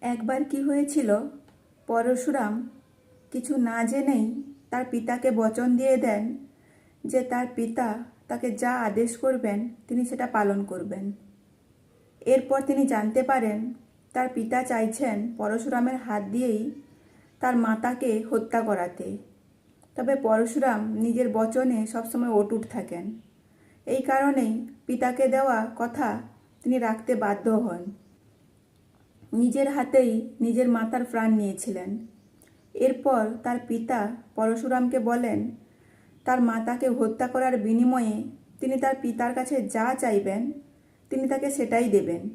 একবার কি হয়েছিল? পরশুরাম কিছু না জেনেই তার পিতাকে বচন দিয়ে দেন যে তার পিতা তাকে যা আদেশ করবেন তিনি সেটা পালন করবেন। এরপর তিনি জানতে পারেন তার পিতা চাইছেন পরশুরামের হাত দিয়েই তার মাতাকে হত্যা করাতে। তবে পরশুরাম নিজের বচনে সবসময় অটুট থাকেন। এই কারণেই পিতাকে দেওয়া কথা তিনি রাখতে বাধ্য হন। নিজের হাতেই নিজের মাতার প্রাণ নিয়েছিলেন। এরপর তার পিতা পরশুরামকে বলেন, তার মাতাকে হত্যা করার বিনিময়ে তিনি তার পিতার কাছে যা চাইবেন, তিনি তাকে সেটাই দেবেন।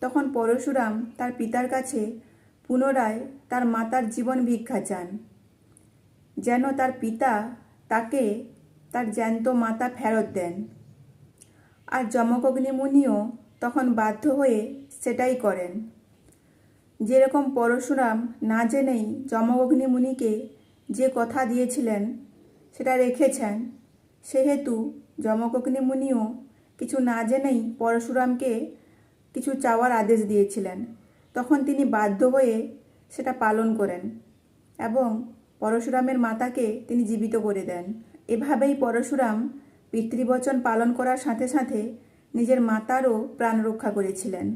তখন পরশুরাম তার পিতার কাছে পুনরায় তার মাতার জীবন ভিক্ষা চান। যেন তার পিতা তাকে তার জ্যান্ত মাতা ফেরত দেন। আর যমকগ্নি মুনিও তখন বাধ্য হয়ে সেটাই করেন। যেরকম পরশুরাম না জেনেই যমগ্নি মুনিকে যে কথা দিয়েছিলেন, সেটা রেখেছেন, সেহেতু যমকগ্নি মুনিও কিছু না জেনেই পরশুরামকে কিছু চাওয়ার আদেশ দিয়েছিলেন। তখন তিনি বাধ্য হয়ে সেটা পালন করেন এবং পরশুরামের মাতাকে তিনি জীবিত করে দেন। এভাবেই পরশুরাম পিতৃবচন পালন করার সাথে সাথে নিজের মাতারও প্রাণ রক্ষা করেছিলেন।